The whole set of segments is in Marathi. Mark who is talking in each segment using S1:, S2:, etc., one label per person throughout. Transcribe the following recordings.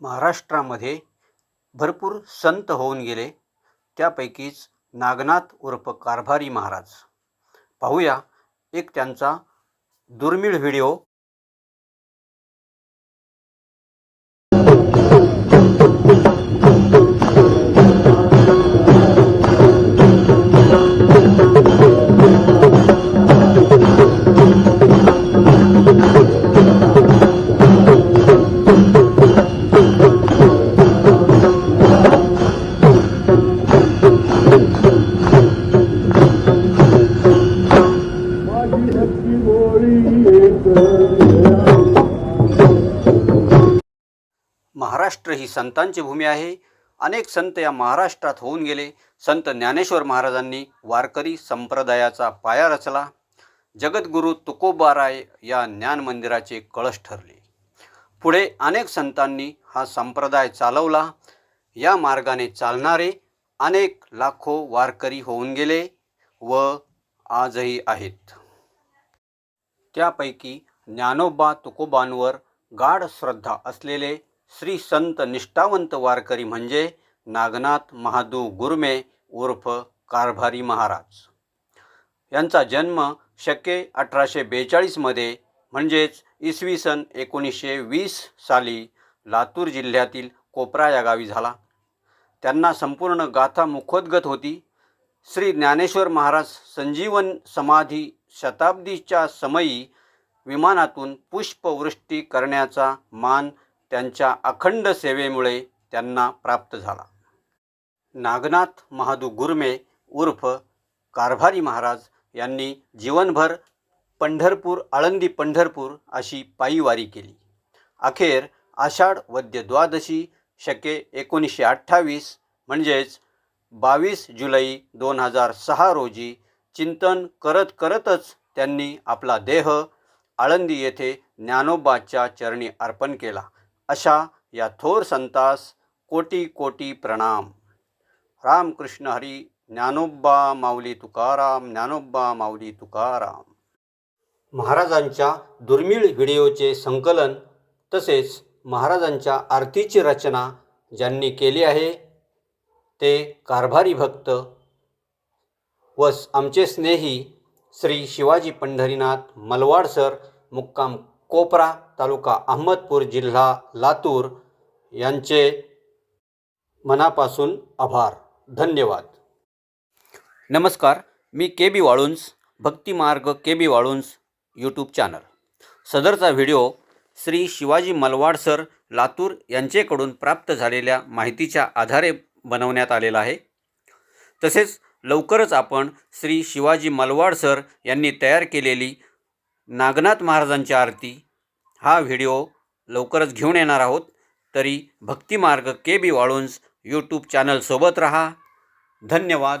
S1: महाराष्ट्रामध्ये भरपूर संत होऊन गेले. त्यापैकीच नागनाथ उर्फ कारभारी महाराज. पाहूया एक त्यांचा दुर्मिळ व्हिडिओ ही संतांची भूमी आहे. अनेक संत या महाराष्ट्रात होऊन गेले. संत ज्ञानेश्वर महाराजांनी वारकरी संप्रदायाचा पाया रचला. जगद्गुरू तुकोबाराय या ज्ञान मंदिराचे कळश ठरले. पुढे अनेक संतांनी हा संप्रदाय चालवला. या मार्गाने चालणारे अनेक लाखो वारकरी होऊन गेले व आजही आहेत. त्यापैकी ज्ञानोबा तुकोबांवर गाढ श्रद्धा असलेले श्री संत निष्ठावंत वारकरी म्हणजे नागनाथ महादू गुरमे उर्फ कारभारी महाराज. यांचा जन्म शके अठराशे बेचाळीसमध्ये म्हणजेच इसवी सन एकोणीसशे वीस साली लातूर जिल्ह्यातील कोपरा या गावी झाला. त्यांना संपूर्ण गाथा मुखोद्गत होती. श्री ज्ञानेश्वर महाराज संजीवन समाधी शताब्दीच्या समयी विमानातून पुष्पवृष्टी करण्याचा मान त्यांच्या अखंड सेवेमुळे त्यांना प्राप्त झाला. नागनाथ महादू गुरमे उर्फ कारभारी महाराज यांनी जीवनभर पंढरपूर आळंदी पंढरपूर अशी पायीवारी केली. अखेर आषाढ वद्य द्वादशी शके एकोणीसशे अठ्ठावीस म्हणजेच बावीस जुलै दोन हजार सहा रोजी चिंतन करत करतच त्यांनी आपला देह आळंदी येथे ज्ञानोबाच्या चरणी अर्पण केला. अशा या थोर संतास कोटी कोटी प्रणाम. रामकृष्ण हरी ज्ञानोबा माऊली तुकाराम ज्ञानोबा माऊली तुकाराम. महाराजांच्या दुर्मिळ व्हिडिओचे संकलन तसेच महाराजांच्या आरतीची रचना ज्यांनी केली आहे ते कारभारी भक्त व आमचे स्नेही श्री शिवाजी पंढरीनाथ मलवाड सर मुक्काम कोपरा तालुका अहमदपूर जिल्हा लातूर यांचे मनापासून आभार. धन्यवाद. नमस्कार मी K B Walunj Bhaktimarg K B Walunj YouTube channel सदरचा video Shri Shivaji Malwad sir Latur यांचेकडून प्राप्त झालेल्या माहितीच्या आधारे बनवण्यात आलेला आहे. तसेच लवकरच आपण श्री शिवाजी मलवाड सर यांनी तयार केलेली नागनाथ महाराजांची आरती. हा व्हिडिओ लवकरच घेऊन येणार आहोत. तरी भक्तिमार्ग के बी वाळूंस यूट्यूब चॅनलसोबत रहा. धन्यवाद.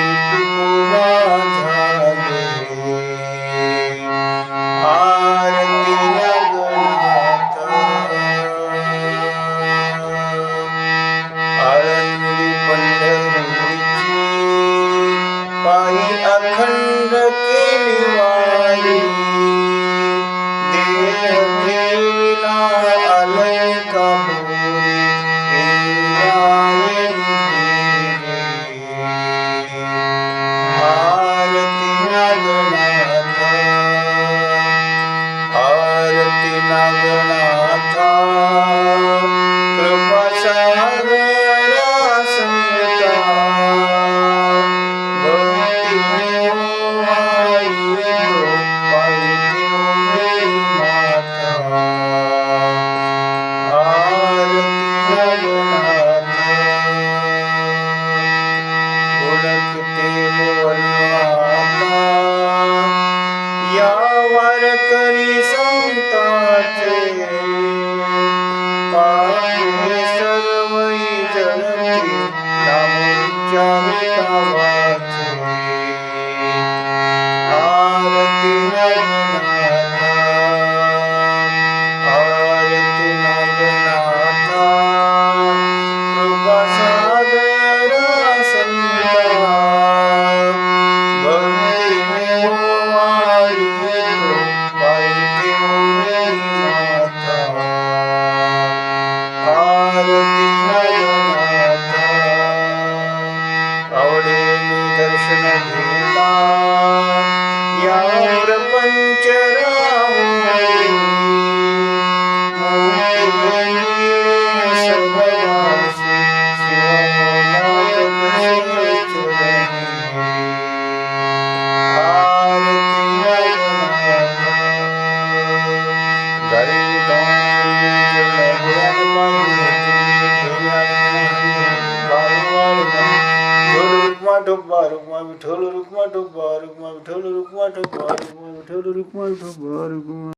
S2: عليك Yeah. दर्शनगृता याङ्ग्रपञ्च रुक्मा ठोबा रुक्मा विठोल रुक्मा ठोबा रुक्मा विठोल रुक्मा ठोबा रुक्मा विठोल रुक्मा ठोबा रुक्मा